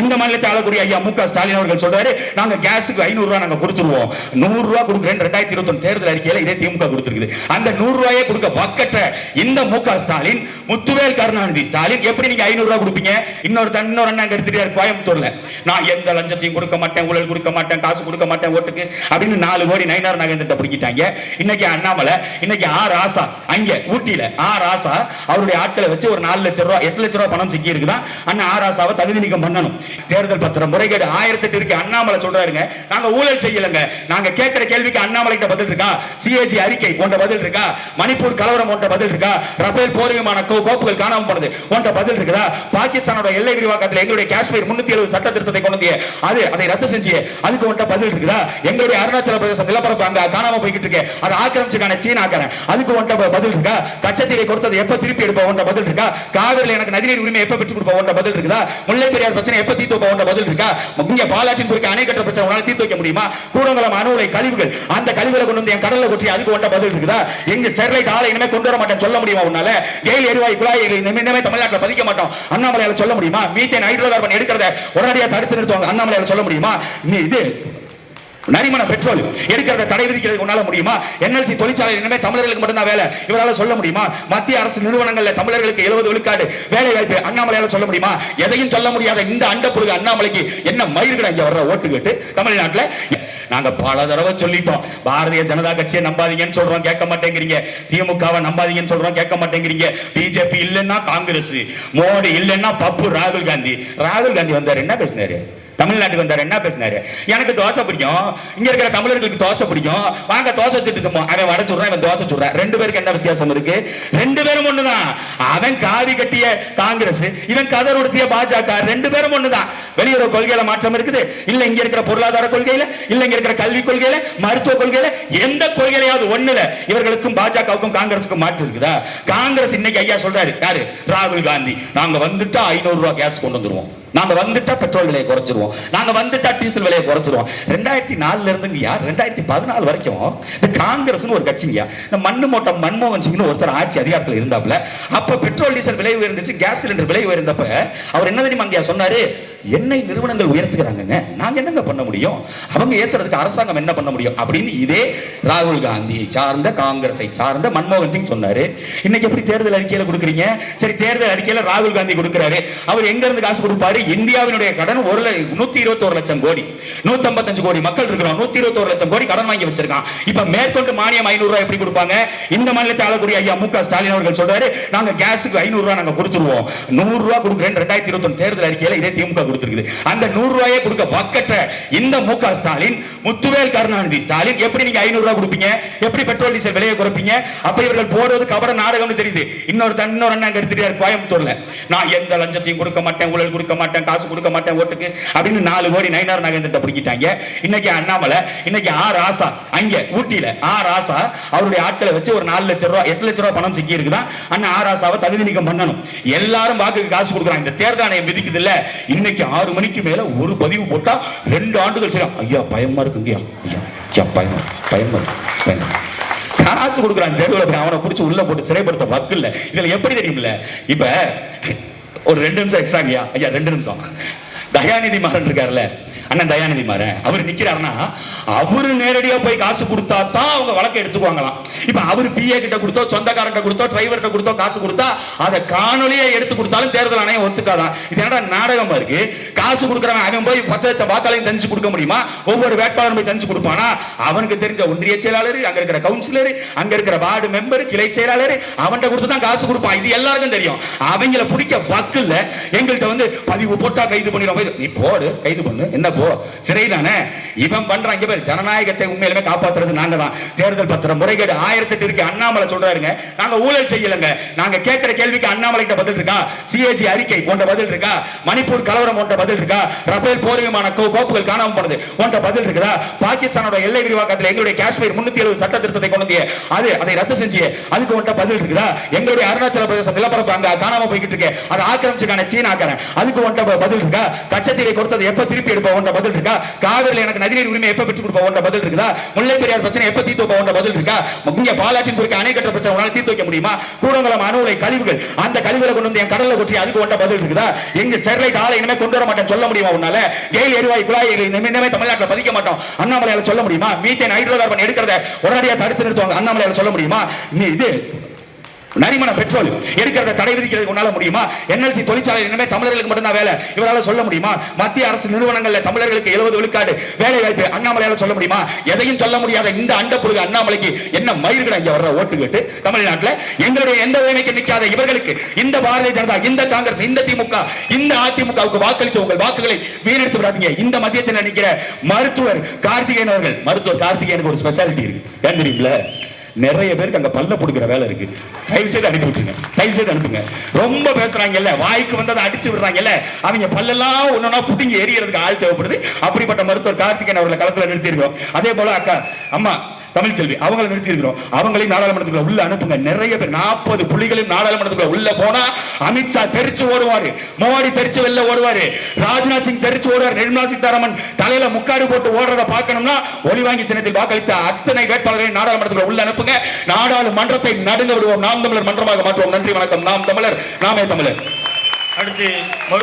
இந்த மாநிலத்தை ஆளக்கூடிய ஐயா மு க ஸ்டாலின் அவர்கள் சொல்றாரு நாங்க கேஸுக்கு ஐநூறு ரூபாய் நாங்க கொடுத்துருவோம். நூறு ரூபாய் கொடுக்குறேன் ரெண்டாயிரத்தி இருபத்தி தேர்தல் அறிக்கையில இதே திமுக கொடுத்திருக்குது. அந்த நூறு ரூபாயை கொடுக்க வக்கற்ற இந்த மு க ஸ்டாலின் முத்துவேல் கருணாநிதி ஸ்டாலின் எப்படி நீங்க ஐநூறு ரூபாய் கொடுப்பீங்க? இன்னொரு தன் இன்னொரு அண்ணன் எடுத்துட்டு கோயம்புத்தூர்ல. நான் எந்த லஞ்சத்தையும் கொடுக்க மாட்டேன் ஊழல் கொடுக்க மாட்டேன் காசு கொடுக்க மாட்டேன் ஓட்டுக்கு அப்படின்னு நாலு கோடி நயனார் நகேந்திரத்தை பிடிக்கிட்டாங்க இன்னைக்கு அண்ணாமலை இன்னைக்கு ஆ ராசா அங்க ஊட்டியில ஆ ராசா அவருடைய ஆட்களை வச்சு ஒரு நாலு லட்சம் ரூபாய் எட்டு லட்சம் ரூபாய் பணம் சிக்கி இருக்குதான் அண்ணன் ஆ ராசாவை தகுதி நீக்கம் பண்ணணும். தேர்தல் பத்திரம் முறைகேடு ஆயிரத்தி எட்டு இருக்கு அண்ணாமலை சொல்றாருங்க. நாங்க ஊழல் செய்யலங்க. நாங்க கேட்கிற கேள்விக்கு அண்ணாமலை கிட்ட பதில் இருக்கா? சிஏஜி அறிக்கை போன்ற பதில் இருக்கா? மணிப்பூர் கலவரம் போன்ற பதில் இருக்கா? ரஃபேல் போர் விமான கோ- கோப்புகள் காணாம போனது போன்ற பதில் இருக்குதா? பாகிஸ்தானோட எல்லை விரிவாக்கத்தில் எங்களுடைய காஷ்மீர் முன்னூத்தி எழுபது சட்ட திருத்தத்தை கொண்டு அது அதை ரத்து செஞ்சு அதுக்கு உன்ட்ட பதில் இருக்குதா? எங்களுடைய அருணாச்சல பிரதேசம் நிலப்பரப்பு அங்க காணாம போய்கிட்டு இருக்கு. அதை ஆக்கிரமிச்சுக்கான சீனாக்காரன் அதுக்கு ஒன்ற பதில் இருக்கா? கச்சத்தீரை கொடுத்தது எப்ப திருப்பி எடுப்ப? ஒன்ற பதில் இருக்கா? காவிரியில் எனக்கு நதிநீர் உரிமை எப்ப பெற்றுக் கொடுப்ப? ஒன்ற பதில் இருக்குதா? முல்லை பெரியார் பிரச்சனை எப்ப தீர்த்து வைப்ப உண்ட பதில் இருக்கா? இங்க பாலாற்றின் குறுக்க அணை கட்ட பிரச்சனை உன்னால தீர்த்து வைக்க முடியுமா? கூடங்குளம் அணு உலை கழிவுகள். அந்த கழிவுகளை கொண்டு வந்து என் கடல்ல கொட்டி அதுக்கு உண்ட பதில் இருக்குதா? எங்க ஸ்டெர்லைட் ஆலை இனிமே கொண்டு வர மாட்டேன் சொல்ல முடியுமா உன்னால? கெயில் எரிவாயு குழாய் இனிமே தமிழ்நாட்டில் பதிக்க மாட்டோம். அண்ணாமலையால சொல்ல முடியுமா? மீத்தேன் ஹைட்ரோகார்பன் எடுக்கிறத உடனடியாக தடுத்து நிறுத்துவாங்க. அண்ணாமலையால சொல்ல முடியுமா? நீ இது நரிமண பெட்ரோல் எடுக்கிறத தடை விதிக்கிறது உன்னால முடியுமா? என்எல்சி தொழிற்சாலை இனிமே தமிழர்களுக்கு மட்டும்தான் வேலை. இவரால சொல்ல முடியுமா? மத்திய அரசு நிறுவனங்கள்ல தமிழர்களுக்கு எழுபது விழுக்காடு வேலை வாய்ப்பு அண்ணாமலையால சொல்ல முடியுமா? எதையும் சொல்ல முடியாத இந்த அண்ட புழுகு அண்ணாமலைக்கு என்ன மயிர்கடை இங்க வர்ற ஓட்டு கேட்டு தமிழ்நாட்டுல? நாங்க பல தடவை சொல்லிட்டோம். பாரதிய ஜனதா கட்சியை நம்பாதீங்கன்னு சொல்றோம் கேட்க மாட்டேங்கிறீங்க. திமுகவை நம்பாதீங்கன்னு சொல்றோம் கேட்க மாட்டேங்கிறீங்க. பிஜேபி இல்லைன்னா காங்கிரஸ் மோடி இல்லைன்னா பப்பு ராகுல் காந்தி. ராகுல் காந்தி வந்தாரு என்ன பேசினாரு? தமிழ்நாட்டுக்கு வந்தார். என்ன பேசினாரு? எனக்கு தோசை பிடிக்கும். இங்க இருக்கிற தமிழர்களுக்கு தோசை பிடிக்கும். வாங்க தோசை திட்டுமோ அவன் வட சுடுறான் இவன் தோசை சுடுறான். ரெண்டு பேருக்கு என்ன வித்தியாசம் இருக்கு? ரெண்டு பேரும் ஒண்ணுதான். அவன் காவி கட்டிய காங்கிரஸ் இவன் கதர் உடுத்திய பாஜக ரெண்டு பேரும் ஒண்ணுதான். வெளியுறவு கொள்கையில மாற்றம் இருக்குது. இல்ல இங்க இருக்கிற பொருளாதார கொள்கையில இல்ல இங்க இருக்கிற கல்வி கொள்கையில மருத்துவ கொள்கையில எந்த கொள்கையிலையாவது ஒண்ணுல இவர்களுக்கும் பாஜகவுக்கும் காங்கிரஸுக்கும் மாற்று இருக்குதா? காங்கிரஸ் இன்னைக்கு ஐயா சொல்றாரு. யாரு? ராகுல் காந்தி. நாங்க வந்துட்டா ஐநூறு ரூபாய் கேஸ் கொண்டு வந்துருவோம். நாங்க வந்துட்டா பெட்ரோல் விலையை குறைச்சிருவோம். நாங்க வந்துட்டா டீசல் விலையை குறைச்சிருவோம். ரெண்டாயிரத்தி நாலுல இருந்துங்கயா ரெண்டாயிரத்தி பதினாலு வரைக்கும் இந்த காங்கிரஸ்னு ஒரு கட்சிங்கயா இந்த மண்ணு மோட்டம் மன்மோகன் சிங்னு ஒருத்தர் ஆட்சி அதிகாரத்தில் இருந்தாப்புல. அப்ப பெட்ரோல் டீசல் விலை உயர்ந்துச்சு கேஸ் சிலிண்டர் விலை உயர்ந்தப்ப அவர் என்ன தெரியுமா அங்கேயா சொன்னாரு? எண்ணெய் நிறுவனங்கள் உயர்த்துக்கிறாங்க நாங்க என்னங்க பண்ண முடியும்? அவங்க ஏத்துறதுக்கு அரசாங்கம் என்ன பண்ண முடியும்? அப்படின்னு இதே ராகுல் காந்தி சார்ந்த காங்கிரஸை சார்ந்த மன்மோகன் சிங் சொன்னாரு. இன்னைக்கு எப்படி தேர்தல் அறிக்கையில கொடுக்குறீங்க? சரி தேர்தல் அறிக்கையில ராகுல் காந்தி கொடுக்குறாரு. அவர் எங்க இருந்து காசு கொடுப்பாரு? இந்தியாவினுடைய கடன் ஒரு ல- நூத்தி இருபத்தோரு லட்சம் கோடி. நூத்தி ஐம்பத்தஞ்சு கோடி மக்கள் இருக்கிறோம். நூத்தி இருபத்தோரு லட்சம் கோடி கடன் வாங்கி வச்சிருக்கான். இப்போ மேற்கொண்டு மானியம் ஐநூறு ரூபாய் எப்படி கொடுப்பாங்க? இந்த மாநிலத்தை ஆளக்கூடிய ஐயா மு க ஸ்டாலின் அவர்கள் சொல்றாரு நாங்கள் கேஸுக்கு ஐநூறு நாங்கள் நாங்க கொடுத்துருவோம். நூறு ரூபாய் கொடுக்குறேன் ரெண்டாயிரத்தி இருபத்தி தேர்தல் அறிக்கையில இதே திமுக கொடுத்திருக்குது. அந்த நூறு ரூபாயை கொடுக்க வக்கற்ற இந்த மு க ஸ்டாலின் முத்துவேல் கருணாநிதி ஸ்டாலின் எப்படி நீங்க ஐநூறு ரூபாய் கொடுப்பீங்க? எப்படி பெட்ரோல் டீசல் விலையை குறைப்பீங்க? அப்ப இவர்கள் போடுறது கபட நாடகம்னு தெரியுது. இன்னொரு தன் இன்னொரு அண்ணன் அங்க கோயம்புத்தூர்ல. நான் எந்த லஞ்சத்தையும் கொடுக்க மாட்டேன் ஊழல் கொடுக்க மாட்டேன் காசு கொடுக்க மாட்டேன் ஓட்டுக்கு அப்படின்னு நாலு கோடி நயினார் நகேந்திரத்தை பிடிக்கிட்டாங்க இன்னைக்கு அண்ணாமலை இன்னைக்கு ஆ ராசா அங்க ஊட்டியில ஆ ராசா அவருடைய ஆட்களை வச்சு ஒரு நாலு லட்சம் ரூபாய் எட்டு லட்சம் ரூபாய் பணம் சிக்கி இருக்குதான். அண்ணன் ஆ ராசாவை தகுதி நீக்கம் பண்ணணும். எல்லாரும் வாக்குக்கு காசு கொடுக்குறாங்க. இந்த தேர்தல் ஆணையம் விதிக்குது இல்ல இன்னைக்கு ஆறு மணிக்கு மேல ஒரு பதிவு போட்டா ரெண்டு ஆண்டுகள் சரி ஐயா பயமா இருக்குங்கய்யா ஐயா ஐயா பயமா பயமா பயமா காசு கொடுக்குறான் தெருவில் போய் அவனை பிடிச்சி உள்ள போட்டு சிறைப்படுத்த வக்கு இல்ல. இதுல எப்படி தெரியும்ல இப்போ ஒரு ரெண்டு நிமிஷம் எக்ஸ்ட்ராங்கய்யா ஐயா ரெண்டு நிமிஷம். தயாநிதி மாறன் இருக்கார்ல அண்ணன் தயாநிதி மாறன். அவர் நிற்கிறாருன்னா அவரு நேரடியா போய் காசு கொடுத்தா தான் அவங்க வழக்கை எடுத்துக்குவாங்களாம். இப்ப அவர் பிஏ கிட்ட கொடுத்தோ சொந்தக்காரன் கொடுத்தோ டிரைவர்கிட்ட கொடுத்தோ காசு கொடுத்தா அதை காணொலியே எடுத்து கொடுத்தாலும் தேர்தல் ஆணையம் ஒத்துக்காதான் இது என்னடா நாடகமா இருக்கு? காசு கொடுக்குறவன் அவன் போய் பத்து லட்சம் வாக்காளையும் தனிச்சு கொடுக்க முடியுமா? ஒவ்வொரு வேட்பாளரும் போய் தனிச்சு கொடுப்பானா? அவனுக்கு தெரிஞ்ச ஒன்றிய செயலாளர் அங்க இருக்கிற கவுன்சிலர் அங்க இருக்கிற வார்டு மெம்பர் கிளை செயலாளர் அவன்கிட்ட கொடுத்து தான் காசு கொடுப்பான். இது எல்லாருக்கும் தெரியும். அவங்கள பிடிக்க வக்கு இல்ல எங்கள்கிட்ட வந்து பதிவு போட்டா கைது பண்ணிடுவோம் நீ போடு கைது பண்ணு. என்ன போ? சிறை தானே இவன் பண்றான். இங்க ஜனநாயகத்தை உண்மையிலுமே காப்பாத்துறது நாங்க தான் தேர்தல் பத்திரம் முறைகேடு ஆயிரத்தி எட்டு இருக்கு. அண்ணாமலை சொல்றாருங்க. நாங்க ஊழல் செய்யலங்க. நாங்க கேட்கிற கேள்விக்கு அண்ணாமலை கிட்ட பதில் இருக்கா? சிஏஜி அறிக்கை போன்ற பதில் இருக்கா? மணிப்பூர் கலவரம் போன்ற பதில் இருக்கா? ரஃபேல் போர் விமான கோப்புகள் காணாமல் போனது போன்ற பதில் இருக்குதா? பாகிஸ்தானோட எல்லை விரிவாக்கத்தில் எங்களுடைய காஷ்மீர் முன்னூத்தி எழுபது சட்ட திருத்தத்தை கொண்டு அது அதை ரத்து செஞ்சு அதுக்கு உன்ட்ட பதில் இருக்குதா? எங்களுடைய அருணாச்சல பிரதேசம் நிலப்பரப்பு அங்க காணாம போய்கிட்டு இருக்கு. அதை ஆக்கிரமிச்சுக்கான சீனாக்காரன். அதுக்கு உன்ட்ட பதில் இருக்கா? கச்சத்தீரை கொடுத்தது எப்ப திருப்பி எடுப்ப உன்ட்ட பதில் இருக்கா? காவிரியில் எனக்கு நதிநீர் உரிமை எப்ப பெற்றுக் கொடுப்ப பதில் இருக்குதா? முல்லை பெரியார் பிரச்சனை எப்ப தீர்த்து வைப்ப பதில் இருக்கா? இங்க பாலாற்றின் குறுக்க அணை கட்ட பிரச்சனை உங்களால தீர்த்து வைக்க முடியுமா? கூடங்குளம் அணு உலை கழிவுகள் அந்த கழிவுகளை கொண்டு வந்து என் கடல்ல கொட்டி அதுக்கு ஒன்ற பதில் இருக்குதா? எங்க ஸ்டெர்லைட் ஆலை இனிமே கொண்டு வர மாட்டேன் சொல்ல முடியுமா உன்னால? ஏழு எரிவாயு குழாய் இனிமே இனிமே தமிழ்நாட்டில் பதிக்க மாட்டோம். அண்ணாமலையால சொல்ல முடியுமா? மீத்தேன் ஹைட்ரோ கார்பன் எடுக்கிறத உடனடியாக தடுத்து நிறுத்துவாங்க. அண்ணாமலையால சொல்ல முடியுமா? நீ இது நரிமண பெட்ரோல் எடுக்கிறத தடை விதிக்கிறது உன்னால முடியுமா? என்எல்சி தொழிற்சாலை இனிமே தமிழர்களுக்கு மட்டும்தான் வேலை. இவரால சொல்ல முடியுமா? மத்திய அரசு நிறுவனங்கள்ல தமிழர்களுக்கு எழுபது விழுக்காடு வேலை வாய்ப்பு அண்ணாமலையால சொல்ல முடியுமா? எதையும் சொல்ல முடியாத இந்த அண்டப்புழுகு அண்ணாமலைக்கு என்ன மயிர்கடை இங்க வர்ற ஓட்டு கேட்டு தமிழ்நாட்டுல? எங்களுடைய எந்த உரிமைக்கு நிற்காத இவர்களுக்கு இந்த பாரதிய ஜனதா இந்த காங்கிரஸ் இந்த திமுக இந்த அதிமுகவுக்கு வாக்களித்து உங்கள் வாக்குகளை வீணெடுத்து விடாதீங்க. இந்த மத்திய சென்னை நிற்கிற மருத்துவர் கார்த்திகேயன் அவர்கள் மருத்துவர் கார்த்திகேயனுக்கு ஒரு ஸ்பெஷாலிட்டி இருக்கு. ஏன் தெரியுங்களா நிறைய பேருக்கு அங்கே பல்ல பிடிக்கிற வேலை இருக்கு. தயவு செய்து அனுப்பி விட்டுருங்க. தயவு செய்து அனுப்புங்க. ரொம்ப பேசுறாங்கல்ல வாய்க்கு வந்ததை அடிச்சு விடுறாங்கல்ல அவங்க பல்லெல்லாம் ஒன்னொன்னா புட்டிங்க எரியறதுக்கு ஆள் தேவைப்படுது. அப்படிப்பட்ட மருத்துவர் கார்த்திகேயன் அவர்களை களத்தில் நிறுத்தியிருக்கோம் அதே போல அக்கா அம்மா தமிழ்ச்செல்வி அவங்களை நிறுத்தியிருக்கிறோம். அவங்களையும் நாடாளுமன்றத்துக்குள்ள உள்ள அனுப்புங்க. நிறைய பேர் நாற்பது புள்ளிகளையும் நாடாளுமன்றத்துக்குள்ள உள்ள போனா அமித்ஷா தெரிச்சு ஓடுவாரு. மோடி தெரிச்சு வெளில ஓடுவாரு. ராஜ்நாத் சிங் தெரிச்சு ஓடுவார். நிர்மலா சீதாராமன் தலையில முக்காடு போட்டு ஓடுறத பார்க்கணும்னா ஒளி வாங்கி சின்னத்தில் வாக்களித்த அத்தனை வேட்பாளர்களையும் நாடாளுமன்றத்துக்குள்ள உள்ள அனுப்புங்க. நாடாளுமன்றத்தை நடுங்க விடுவோம். நாம் தமிழர் மன்றமாக மாற்றுவோம். நன்றி வணக்கம். நாம் தமிழர் நாமே தமிழர். அடுத்து